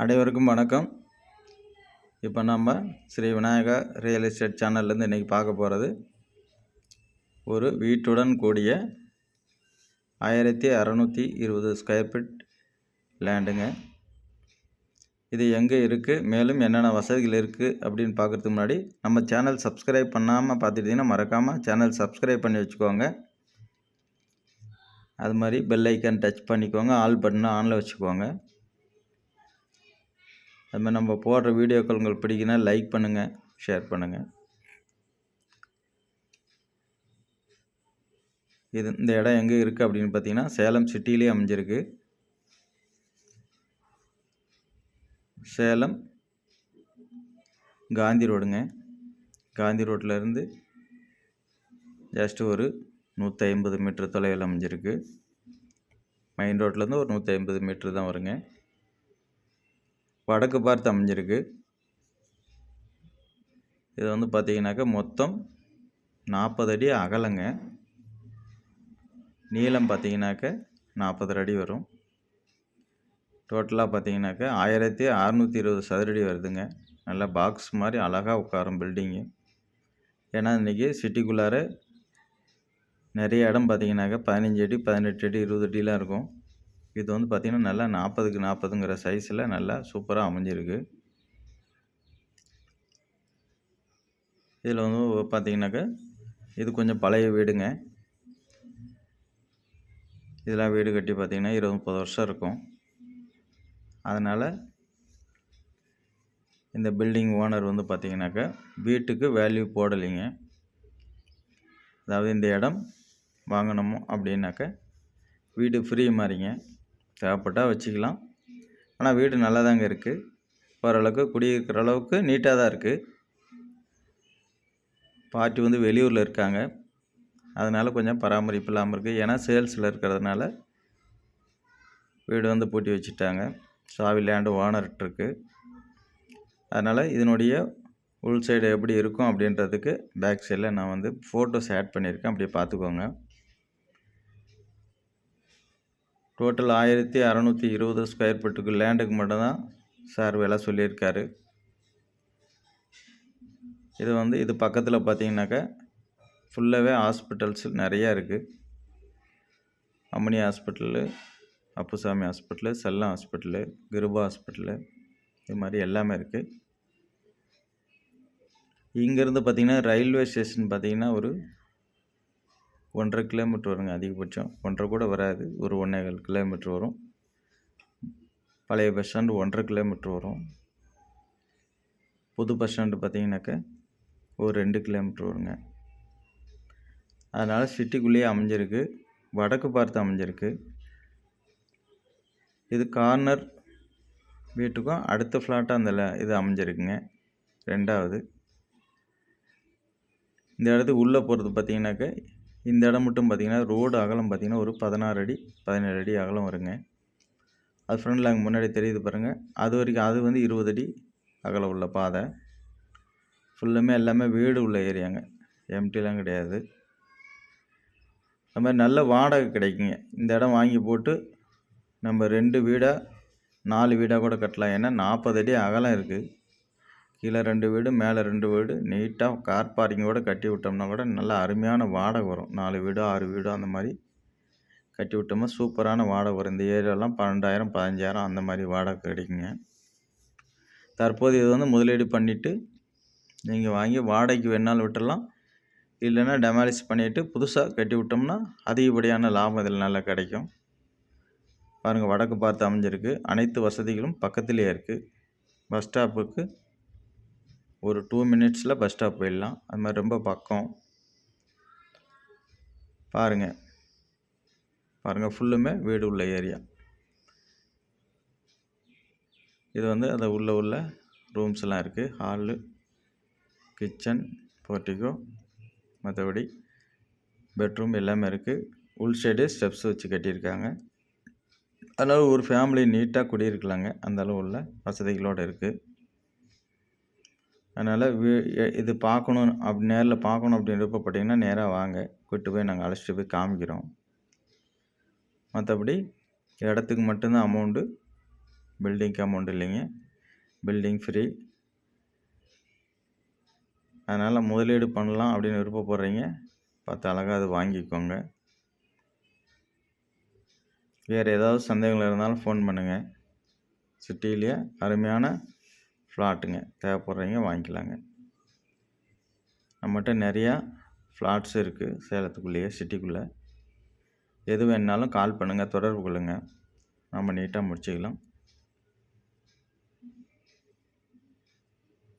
அனைவருக்கும் வணக்கம். இப்போ நம்ம ஸ்ரீ விநாயகா ரியல் எஸ்டேட் சேனல்லேருந்து இன்றைக்கி பார்க்க போகிறது ஒரு வீட்டுடன் கூடிய ஆயிரத்தி அறநூற்றி இருபது ஸ்கொயர் ஃபீட் லேண்டுங்க இது எங்கே இருக்குது மேலும் என்னென்ன வசதிகள் இருக்குது அப்படின்னு பார்க்குறதுக்கு முன்னாடி நம்ம சேனல் சப்ஸ்கிரைப் பண்ணாமல் பார்த்துட்டிங்கன்னா மறக்காமல் சேனல் சப்ஸ்கிரைப் பண்ணி வச்சுக்கோங்க. அது மாதிரி பெல் ஐக்கான் டச் பண்ணிக்கோங்க ஆல் பட்டனை ஆனில் வச்சுக்கோங்க. அதுமாதிரி நம்ம போடுற வீடியோக்கள் உங்களுக்கு பிடிக்குன்னா லைக் பண்ணுங்கள் ஷேர் பண்ணுங்கள் இது இந்த இடம் எங்கே இருக்குது அப்படின்னு பார்த்தீங்கன்னா சேலம் சிட்டிலேயே அமைஞ்சிருக்கு. சேலம் காந்தி ரோடுங்க. காந்தி ரோட்டிலேருந்து ஜஸ்ட்டு ஒரு நூற்றி ஐம்பது மீட்டர் தொலைவில் அமைஞ்சிருக்கு. மெயின் ரோட்லேருந்து ஒரு நூற்றி ஐம்பது மீட்ரு தான் வருங்க. வடக்கு பார்த்து அமைஞ்சிருக்கு. இது வந்து பார்த்தீங்கன்னாக்கா மொத்தம் நாற்பது அடி அகலங்க. நீளம் பார்த்தீங்கன்னாக்க நாற்பது அடி வரும். டோட்டலாக பார்த்தீங்கன்னாக்கா ஆயிரத்தி அறநூற்றி இருபது சதுரடி வருதுங்க. நல்லா பாக்ஸ் மாதிரி அழகாக உட்காரும் பில்டிங்கு ஏன்னா இன்றைக்கி சிட்டிக்குள்ளார நிறைய இடம் பார்த்தீங்கன்னாக்கா பதினஞ்சு அடி பதினெட்டு அடி இருபது அடிலாம் இருக்கும். இது வந்து பார்த்திங்கன்னா நல்லா நாற்பதுக்கு நாற்பதுங்கிற சைஸில் நல்லா சூப்பராக அமைஞ்சிருக்கு. இதில் வந்து பார்த்திங்கனாக்கா இது கொஞ்சம் பழைய வீடுங்க. இதெல்லாம் வீடு கட்டி பார்த்திங்கன்னா இருபது முப்பது வருஷம் இருக்கும். அதனால் இந்த பில்டிங் ஓனர் வந்து பார்த்திங்கனாக்கா வீட்டுக்கு வேல்யூ போடலைங்க. அதாவது இந்த இடம் வாங்கணுமோ அப்படின்னாக்க வீடு ஃப்ரீ மாதிரிங்க. தேவைப்பட்டால் வச்சுக்கலாம். ஆனால் வீடு நல்லா தாங்க இருக்குது ஓரளவுக்கு குடியிருக்கிற அளவுக்கு நீட்டாக தான் இருக்குது பாட்டி வந்து வெளியூரில் இருக்காங்க. அதனால் கொஞ்சம் பராமரிப்பு இல்லாமல் இருக்குது ஏன்னா சேல்ஸில் இருக்கிறதுனால வீடு வந்து பூட்டி வச்சுட்டாங்க. சாவி லேண்டு ஓனர்கிட்ட அதனால் இதனுடைய உள் சைடு எப்படி இருக்கும் அப்படின்றதுக்கு பேக் சைடில் நான் வந்து ஃபோட்டோஸ் ஆட் பண்ணியிருக்கேன். அப்படியே பார்த்துக்கோங்க. டோட்டல் ஆயிரத்தி அறநூற்றி இருபது ஸ்கொயர் ஃபீட்டுக்கு லேண்டுக்கு மட்டும்தான் சார் விலை சொல்லியிருக்காரு. இது வந்து இது பக்கத்தில் பார்த்தீங்கன்னாக்கா ஃபுல்லாகவே ஹாஸ்பிட்டல்ஸ் நிறையா இருக்குது Ammani hospital Appusamy hospital Chellam hospital Kiruba hospital இது மாதிரி எல்லாமே இருக்குது இங்கேருந்து பார்த்திங்கன்னா ரயில்வே ஸ்டேஷன் பார்த்திங்கன்னா ஒரு ஒன்றரை கிலோமீட்ரு வருங்க அதிகபட்சம். ஒன்றரை கூட வராது. ஒரு ஒன்றேகால் கிலோமீட்ரு வரும். பழைய பஸ் ஸ்டாண்டு ஒன்றரை கிலோமீட்ரு வரும். புது பஸ் ஸ்டாண்டு பார்த்தீங்கன்னாக்க ஒரு ரெண்டு கிலோமீட்ரு வருங்க. அதனால் சிட்டிக்குள்ளேயே அமைஞ்சிருக்கு. வடக்கு பார்த்து அமைஞ்சிருக்கு. இது கார்னர் வீட்டுக்கும் அடுத்த ஃப்ளாட்டாக அந்த இது அமைஞ்சிருக்குங்க. ரெண்டாவது. இந்த இடத்துக்கு உள்ளே போகிறது பார்த்தீங்கன்னாக்க இந்த இடம் மட்டும் பார்த்திங்கன்னா ரோடு அகலம் பார்த்திங்கன்னா ஒரு பதினாறு அடி பதினேழு அடி அகலம் வருங்க. அது ஃப்ரெண்டில் அங்கே முன்னாடி தெரியுது பாருங்கள் அது வரைக்கும் அது வந்து இருபது அடி அகலம் உள்ள பாதை. ஃபுல்லுமே எல்லாமே வீடு உள்ள ஏரியாங்க எம்டிலாம் கிடையாது. அது மாதிரி நல்ல வாடகை கிடைக்குங்க. இந்த இடம் வாங்கி போட்டு நம்ம ரெண்டு வீடாக நாலு வீடாக கூட கட்டலாம். ஏன்னா நாற்பது அடி அகலம் இருக்குது கீழே ரெண்டு வீடு மேலே ரெண்டு வீடு. நீட்டாக கார் பார்க்கிங்கோடு கட்டி விட்டோம்னா கூட நல்லா அருமையான வாடகை வரும். நாலு வீடோ ஆறு வீடோ அந்த மாதிரி கட்டி விட்டோம்னா சூப்பரான வாடகை வரும். இந்த ஏரியாலாம் பன்னெண்டாயிரம் பதினஞ்சாயிரம் அந்த மாதிரி வாடகை கிடைக்குங்க. தற்போது இது வந்து முதலீடு பண்ணிவிட்டு நீங்கள் வாங்கி வாடகைக்கு வேணாலும் விட்டுடலாம் இல்லைன்னா டெமாலிஷ் பண்ணிவிட்டு புதுசாக கட்டி விட்டோம்னா அதிகப்படியான லாபம் இதில் நல்லா கிடைக்கும். பாருங்கள் வடக்கு பார்த்து அமைஞ்சிருக்கு. அனைத்து வசதிகளும் பக்கத்துலேயே இருக்குது பஸ் ஸ்டாப்புக்கு ஒரு டூ மினிட்ஸில் பஸ் ஸ்டாப் போயிடலாம். அது மாதிரி ரொம்ப பக்கம். பாருங்கள் பாருங்கள் ஃபுல்லுமே வீடு உள்ள ஏரியா இது வந்து அதை உள்ள உள்ள ரூம்ஸ்லாம் இருக்குது ஹாலு கிச்சன் போர்ட்டிகோ மற்றபடி பெட்ரூம் எல்லாமே இருக்குது உள் சைடு ஸ்டெப்ஸ் வச்சு கட்டியிருக்காங்க. அதனால் ஒரு ஃபேமிலி நீட்டாக குடியிருக்கலாங்க. அந்தளவு உள்ள வசதிகளோடு இருக்குது அதனால் இது பார்க்கணும் அப்படி நேரில் பார்க்கணும் அப்படின்னு பார்த்தீங்கன்னா நேராக வாங்க. கூப்பிட்டு போய் நாங்கள் அழைச்சிட்டு போய் காமிக்கிறோம். மற்றபடி இடத்துக்கு மட்டும்தான் அமௌண்ட்டு பில்டிங்க்கு அமௌண்ட் இல்லைங்க. பில்டிங் ஃப்ரீ அதனால் முதலீடு பண்ணலாம் அப்படின்னு விருப்பப்படுறீங்க. பார்த்து அழகாக அது வாங்கிக்கோங்க. வேறு ஏதாவது சந்தேகங்கள் இருந்தாலும் ஃபோன் பண்ணுங்கள் சிட்டிலேயே அருமையான ஃப்ளாட்டுங்க. தேவைப்படுறவங்க வாங்கிக்கலாங்க. நம்மகிட்ட நிறையா ஃப்ளாட்ஸ் இருக்குது சேலத்துக்குள்ளேயே சிட்டிக்குள்ளே. எது வேணுனாலும் கால் பண்ணுங்கள் தொடர்பு கொள்ளுங்கள் நம்ம நீட்டாக முடிச்சுக்கலாம்.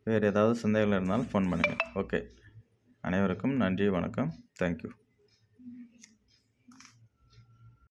வேறு ஏதாவது சந்தேகங்கள் இருந்தாலும் ஃபோன் பண்ணுங்கள் ஓகே அனைவருக்கும் நன்றி வணக்கம். தேங்க்யூ